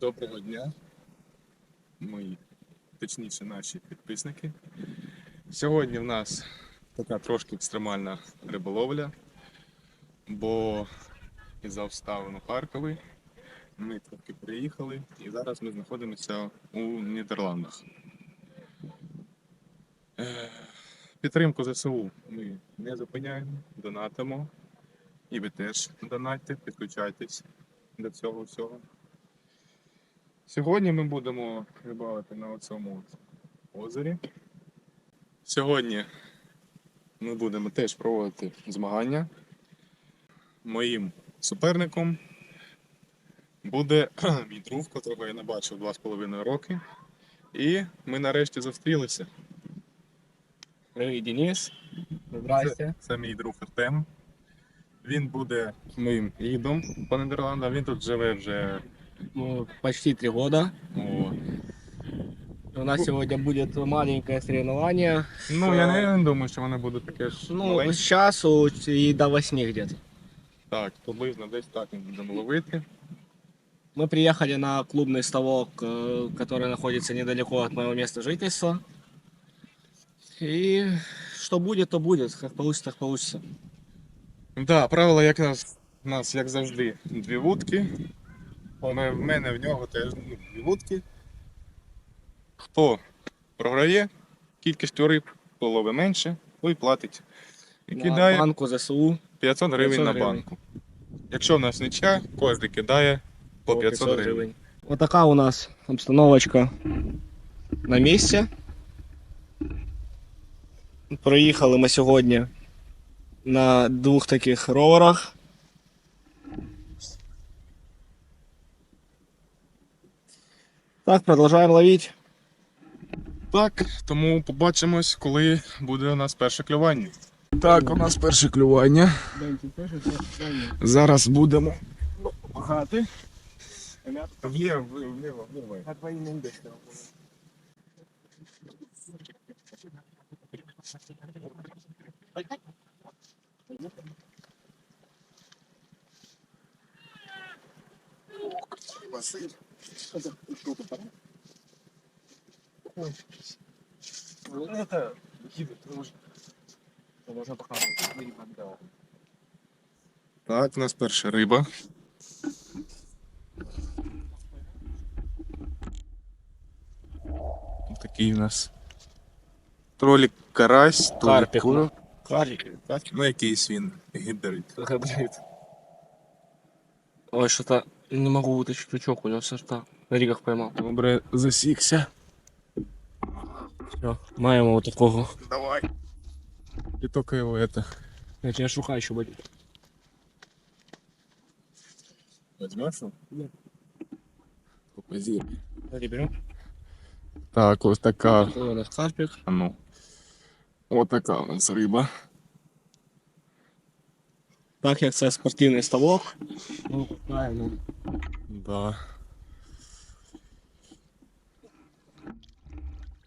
Доброго дня, мої, точніше, наші підписники. Сьогодні в нас така трошки екстремальна риболовля, бо із-за обставин у Харкові ми трохи приїхали і зараз ми знаходимося у Нідерландах. Е, Підтримку ЗСУ ми не зупиняємо, донатимо. І ви теж донатьте, підключайтесь до цього всього. Сьогодні ми будемо рибалити на цьому озері. Сьогодні ми будемо теж проводити змагання. Моїм суперником буде мій друг, котрого я не бачив 2,5 роки. І ми нарешті зустрілися. Привет, Денис. Це, це мій друг Артем. Він буде моїм гідом по Нідерландам. Він тут живе вже Ну, почти три года. о, У нас сегодня будет маленькое соревнование. Ну, я не думаю, що воно буде таке ж Ну, маленьке. с часу и до восьми где-то. Так, приблизно десь так ми будемо ловити. Мы приехали на клубный ставок, э, который находится недалеко от моего места жительства. И что будет, то будет. Как получится, так получится. Да, правила як нас, у нас, як завжди, дві вудки. у мене, в мене в нього теж ну, вудки. Хто програє кількістю риб, ловить менше, той платить. І На кидає банку ЗСУ 500 гривень 500 на гривень. банку. Якщо в нас ніча, кожен кидає по 500 гривень. Вот такая у нас обстановочка на місці. Проїхали ми сьогодні на двох таких роверах. Так, продовжуємо ловити. Так, тому побачимось, коли буде у нас перше клювання. Так, у нас перше клювання. Зараз будемо допомагати. Вліво, вліво, вліво. Так, у нас перша риба. Такий у нас тролік карась, Карпік, ну. Карик. Ну, якийсь він гібрид. Ой, что-то не могу вытащить крючок, у него все что на ригах поймал. Добре, засікся. Все, маємо вот такого. Давай. І тільки його это. Я тебя шуха еще будет. Возьмеш? Позір. Берем. Так, ось така. У нас карпик. А ну. Ось така у нас риба. Так як це спортивний ставок. Ну, правильно. Да.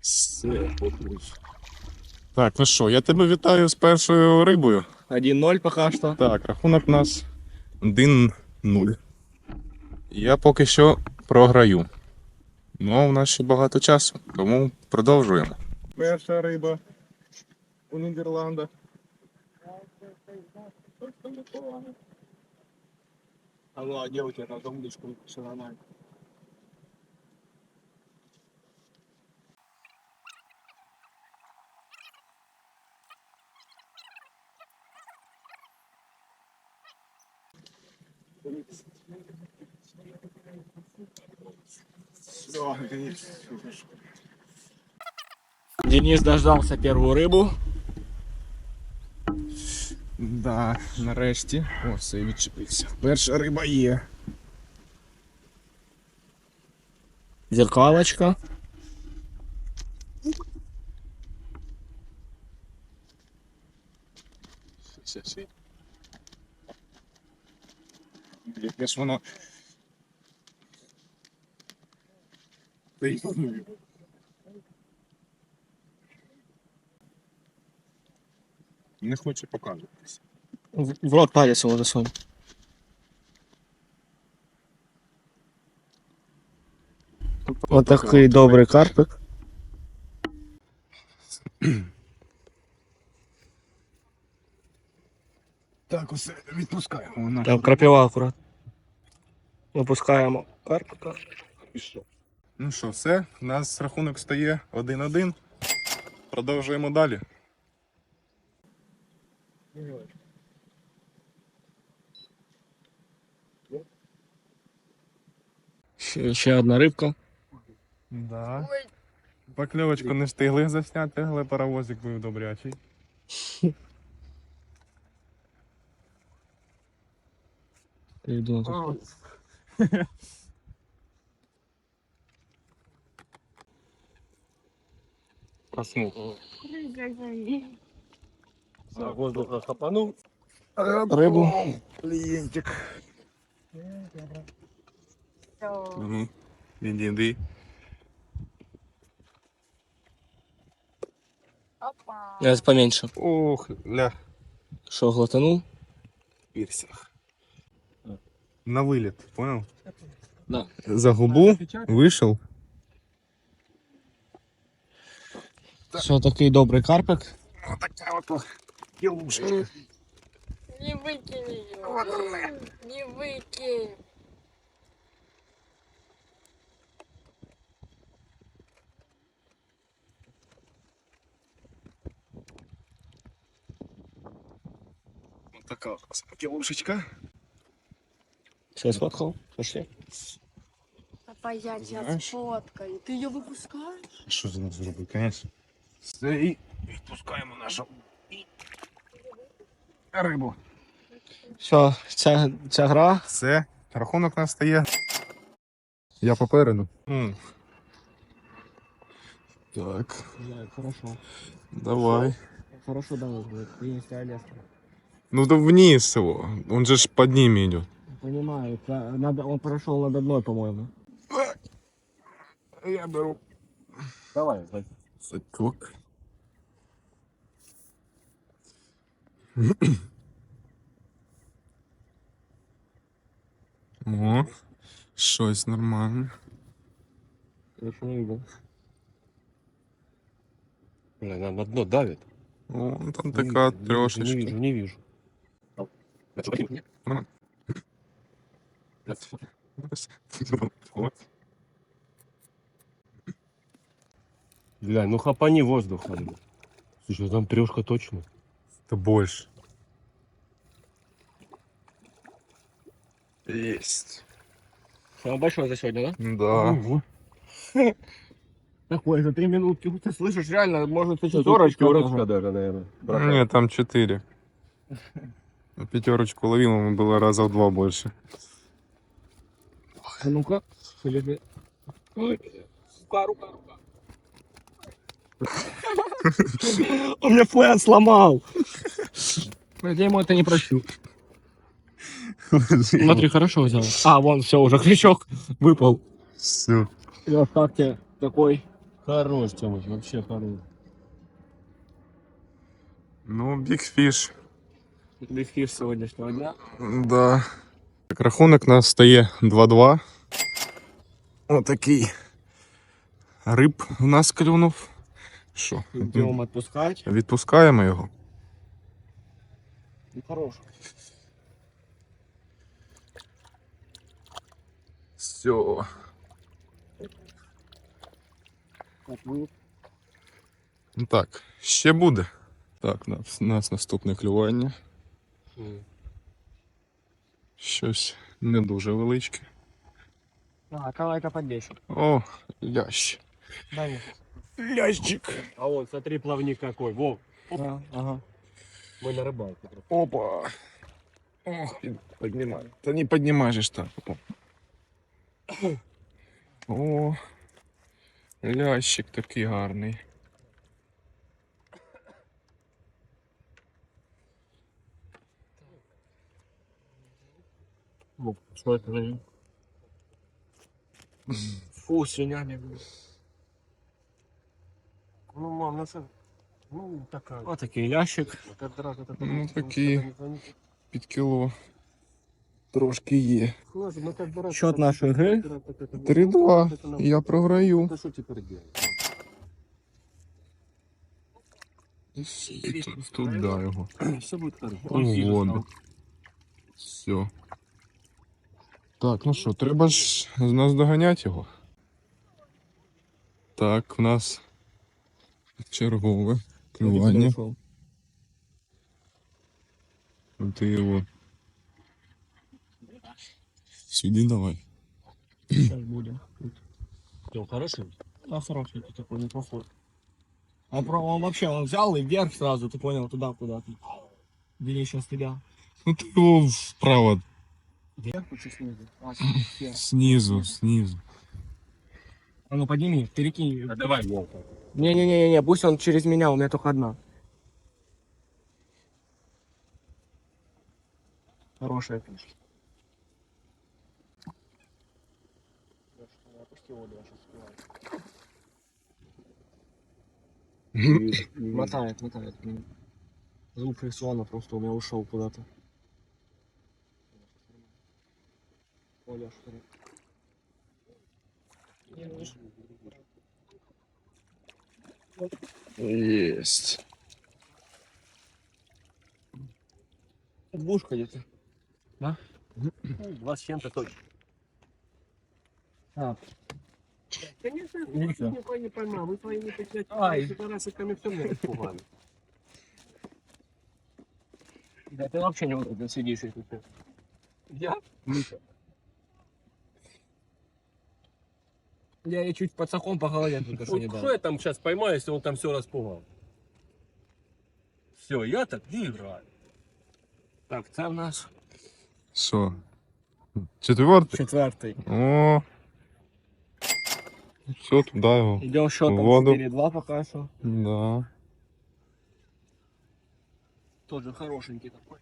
Все, Так, ну що, я тебе вітаю з першою рибою. 1-0 поки що. Так, рахунок у нас 1-0. Я поки що програю. Ну, у нас ще багато часу, тому продовжуємо. Перша риба у Нідерландах. такого. Алло, девочки, это зомбичку, все нормально. Денис дождался первую рыбу. Да, нарешті. О, все відчепився. Перша риба є. Зеркалочка. Яке ж воно. Не хоче показуватися. В, рот палец его засунь. Вот добрий карпик. Так, усе відпускаємо. Вона Там крапива акурат. Випускаємо карпика. Ну що, все, у нас рахунок стає 1-1. Продовжуємо далі. Ще, ще одна рибка. Да. Покльовочку не встигли засняти, але паровозик був добрячий. Тут. Проснув. воздуха хапанув. Рибу. Клієнтик. Ну, іди, іди. Опа. Я поменьше. Ох, ля, Що, глотанув? пірсях. На виліт, понял? Да. За губу вийшов. Що такий добрий карпик. Отака от Не выкинь ее. Не выкинь. Така кілушечка. Все, сфоткав? Пошли. Папа, я тебя Знаешь? сфоткаю. Ты ее выпускаешь? Що за нас зробить, звісно? Все, і відпускаємо нашу рибу. Все, ця, ця гра. Все, рахунок нас стає. Я попереду. М. Так, Да, хорошо. давай. Хорошо дали будет. Принести. Ну да вниз его. Он же ж под ними идет. Понимаю, пра- надо, он прошел над одной, по-моему. Я беру Давай, сачок. О, щось нормально. Бля, на дно давит. О, там Не така вижу, не вижу, не вижу. Бля, ну хапани воздуха. Слушай, там трешка точно. Это больше. Есть. Самое большое за сегодня, да? Да. Ого. Такой, за три минутки. Ты слышишь, реально, может, ты Пятерочка, четверочка. даже, наверное. Нет, там четыре. Пятерочку ловил, ему было раза в два больше. А ну-ка. Ой, рука, рука. Он мне флэн сломал. Я ему это не прощу. Смотри, хорошо взял. А, вон, все, уже крючок выпал. Все. Лёш, как тебе такой? Хорош, Тёмыч, вообще хорош. Ну, биг фіш. Бифир сегодняшнего дня. Да. Так, рахунок у нас стає 2-2. Отакий риб у нас клюнув. Що? Идем отпускать. Відпускаємо його. Ну, хорош. Все. Ну так, ще буде. Так, у нас, у нас наступне клювання. Щось не дуже величке. А, калайка под 10. О, лящ. Дай. Лящик. А вон, смотри, плавник какой. Вов, А, ага. мы на рыбалке. Опа. Ох, під- піднімай. Та не піднімай же ж так. Опа. О, лящик такий гарний. Ну, Что это за ним? Фу, свинями. Ну, мам, ну что? Ну, такая. Вот такий ящик. Ну, такие. Під кіло. трошки є. Счет нашей игры. 3-2. Я програю. Тут да його. У воду. Все. Так, ну що, треба ж з нас доганяти його. Так, в нас чергове клювання. Ти його. Сюди давай. Сейчас будем. Все, хороший? Да, хороший ты такой, неплохой. Он, про- он вообще, он взял и вверх сразу, ты понял, туда куда-то. Делища тебя. Ну ти його вправо, Вверх снизу. А, вверх. знизу, знизу. А ну подними, перекинь. давай, Волка. Не-не-не, пусть он через меня, у меня только одна. Хорошая пища. Мотает, мотает. Звук фрикциона просто у меня ушел куда-то. Оля, что ли? Єсть. Двушка где-то. Два с чем-то точно. А, Конечно, Нельзя. никто не поймал. Вы своими Ай. пидорасиками все мне испугали. да ты вообще не тут сидишь, если ты. Я? Я ей чуть пацаком по голове только что Вот не дал. что я там сейчас поймаю, если он там все распугал? Все, я так не играю. Так, це в нас Що? Четвертий? четвертий. О. Все, туди його. Идем счетом Воду. 4-2 пока что. Да. Тоже хорошенький такой.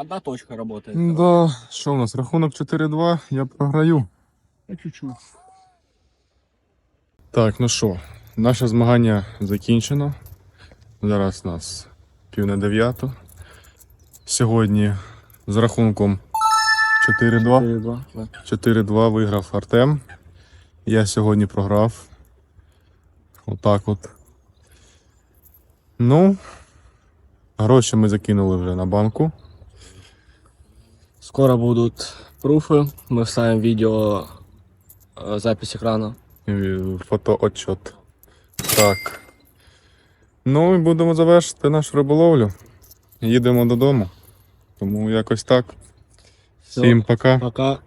Одна точка работает. Да. Що у нас? Рахунок 4-2, я програю. Чуть-чуть. Так, ну що, наше змагання закінчено. Зараз у нас пів на дев'яту. Сьогодні з рахунком 4-2. 4-2. 4-2 виграв Артем. Я сьогодні програв. Отак от. Ну, гроші ми закинули вже на банку. Скоро будут пруфы. Мы вставим видео, э, запись экрана. І Фотоотчет. Так. Ну і будемо завершити нашу риболовлю. Їдемо додому. Тому якось так. Всё. Всім пока. Пока.